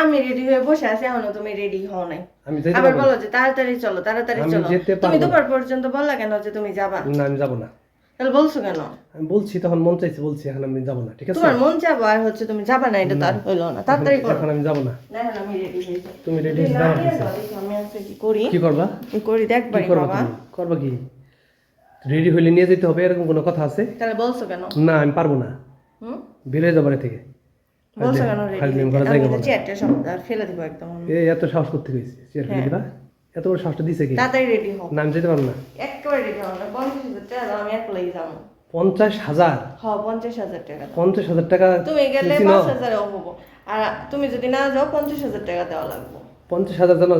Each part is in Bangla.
আমি রেডি হয়ে বসে আছি এখনও তুমি রেডি হও নাই। আমি আবার বলো যে তাড়াতাড়ি চলো তাড়াতাড়ি চলো। তুমি দুপুর পর্যন্ত বললা কেন যে তুমি যাবা? না আমি যাব না। তাহলে বলছো কেন? আমি বলছি তখন মন চাইছে বলছি এখন আমি যাব না ঠিক আছে? তোমার মন যাব আর হচ্ছে তুমি যাবা না এটা তার হইল না। তাড়াতাড়ি করো। এখন আমি যাব না। দেখেন আমি রেডি হয়েছি তুমি রেডি না যাও দেখি আমি আজকে কি করি। কি করবা? কি করি করবা বাবা। করবা কি? রেডি হইলে নিয়ে যেতে হবে এরকম কোনো কথা আছে? তাহলে বলছো কেন? না আমি পারব না। হুম? বেরিয়ে যাব থেকে। বলছো কেন রেডি করা আমি জায়গা তো বলো। চেয়ারটা সব ফেলে দিব একদম। এই এত সাহস করতে গেছি চেয়ার ফেলে হ্যাঁ। দিবা? এত বড় সাহসটা দিছে কি? তাড়াতাড়ি রেডি হও। না আমি যেতে পারব না? একেবারে রেডি হও না। পঞ্চাশ হাজার টাকা দাও, আমি একলাই যাব। পঞ্চাশ হাজার? হ পঞ্চাশ হাজার টাকা পঞ্চাশ হাজার টাকা তুমি গেলে? পাঁচ হাজারও হব। আর তুমি যদি না যাও পঞ্চাশ হাজার টাকা দেওয়া লাগবে। পঞ্চাশ হাজার জানো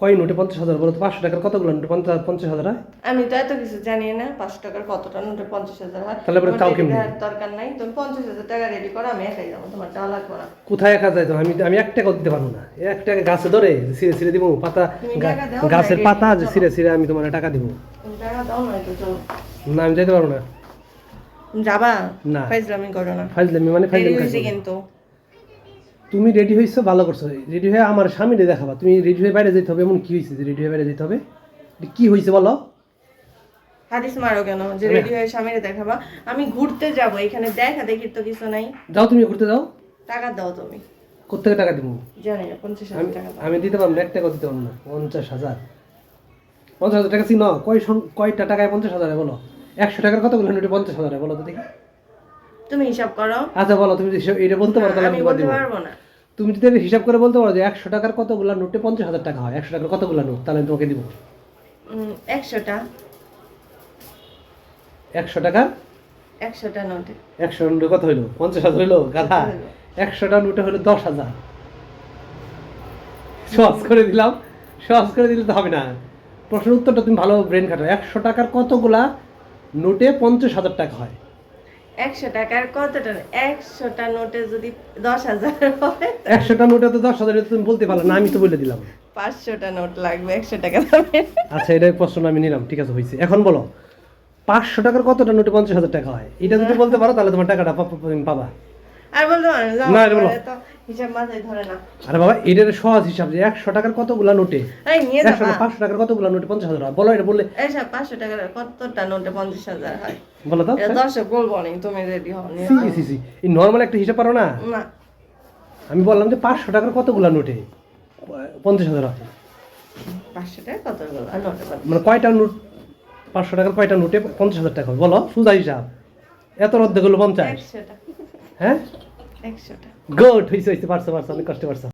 কয় নোটে পঞ্চাশ হাজার বলো তো পাঁচশো টাকার কতগুলো নোটে? পঞ্চাশ পঞ্চাশ হাজার হয়? আমি তো এত কিছু জানি না পাঁচশো টাকার কতটা নোটে পঞ্চাশ হাজার হয়। তাহলে পরে তাও ready দরকার নাই। তুমি পঞ্চাশ হাজার টাকা রেডি করো আমি একাই যাব তোমার দেওয়া লাগবে না। কোথায় একা যাইতো আমি আমি এক টাকা দিতে পারব না। এক টাকা গাছে ধরে ছিঁড়ে ছিঁড়ে দিব পাতা টাকা গাছের পাতা যে। ছিঁড়ে ছিঁড়ে আমি তোমার টাকা দিব। টাকা দাও না চলো। না আমি যাইতে পারব না। যাবা? না। ফাইজলামি করো না। ফাইজলামি মানে ফাইজলামি। কিন্তু। তুমি রেডি হয়েছো ভালো করছ। রেডি হয়ে আমার স্বামীরে দেখাবা। তুমি রেডি হয়ে বাইরে যেতে হবে এমন কি হয়েছে যে রেডি হয়ে বাইরে যেতে হবে? কি হয়েছে বলো? হাদিস মারো কেন? যে রেডি হয়ে স্বামীরে দেখাবা। আমি ঘুরতে যাব এখানে দেখা দেখির তো কিছু নাই। যাও তুমি ঘুরতে যাও। টাকা দাও তুমি। কোথেকে টাকা দিব জানি না পঞ্চাশ হাজার টাকা আমি দিতে পারব এক টাকা দিতে পারব না। পঞ্চাশ হাজার। পঞ্চাশ হাজার টাকা চিন? কয় কয়টা টাকায় পঞ্চাশ হাজারে বলো? একশো টাকার কতগুলো নোটে পঞ্চাশ হাজারে বলো তো দেখি। তুমি হিসাব করো। আচ্ছা বলো তুমি এটা বলতে পারো তাহলে আমি বলতে পারব না। তুমি যদি হিসাব করে বলতে পারো যে একশো টাকার কতগুলো নোটে পঞ্চাশ হাজার টাকা হয়? একশো টাকার কতগুলো নোট? তাহলে আমি তোমাকে দিব। একশোটা একশো টাকা? একশোটা নোটে। একশো নোটে কত হইল? পঞ্চাশ হাজার হইল? গাধা। একশোটা নোটে হলো দশ হাজার। সহজ করে দিলাম। সহজ করে দিলে তো হবে না। প্রশ্নের উত্তরটা তুমি ভালো ব্রেন খাটো একশো টাকার কতগুলা নোটে পঞ্চাশ হাজার টাকা হয়? একশো টাকার কতটা? একশোটা নোটে যদি দশ হাজার হয় একশোটা নোটে তো দশ হাজার তুমি বলতে পারো না আমি তো বলে দিলাম। পাঁচশোটা নোট লাগবে একশো টাকা দামের। আচ্ছা এটাই প্রশ্ন আমি নিলাম ঠিক আছে হয়েছে এখন বলো পাঁচশো টাকার কতটা নোটে পঞ্চাশ হাজার টাকা হয়? এটা যদি বলতে পারো তাহলে তোমার টাকাটা পাবা। আর বলতে না, এটা বলো। হিসাব মাথায় ধরে না। আরে বাবা এটার সহজ হিসাব যে একশো টাকার কতগুলা নোটে? একশো পাঁচশো টাকার কতগুলা নোটে পঞ্চাশ হাজার হয়? বলো এটা বললে পাঁচশো টাকার কতটা নোটে পঞ্চাশ হাজার হয়? বলো তো। এটা বলব না তুমি রেডি হও সি সি সি। এই নর্মাল একটা হিসাব পারো না? না। আমি বললাম যে পাঁচশো টাকার কতগুলা নোটে? পঞ্চাশ হাজার হয়। পাঁচশো টাকা কতগুলো নোটে মানে কয়টা নোট? পাঁচশো টাকার কয়টা নোটে পঞ্চাশ হাজার টাকা বলো সুজা হিসাব। এত রদ্দ হলো পঞ্চাশ। হ্যাঁ? গুড হয়েছে হয়েছে পারছ পারছ অনেক কষ্ট পারছ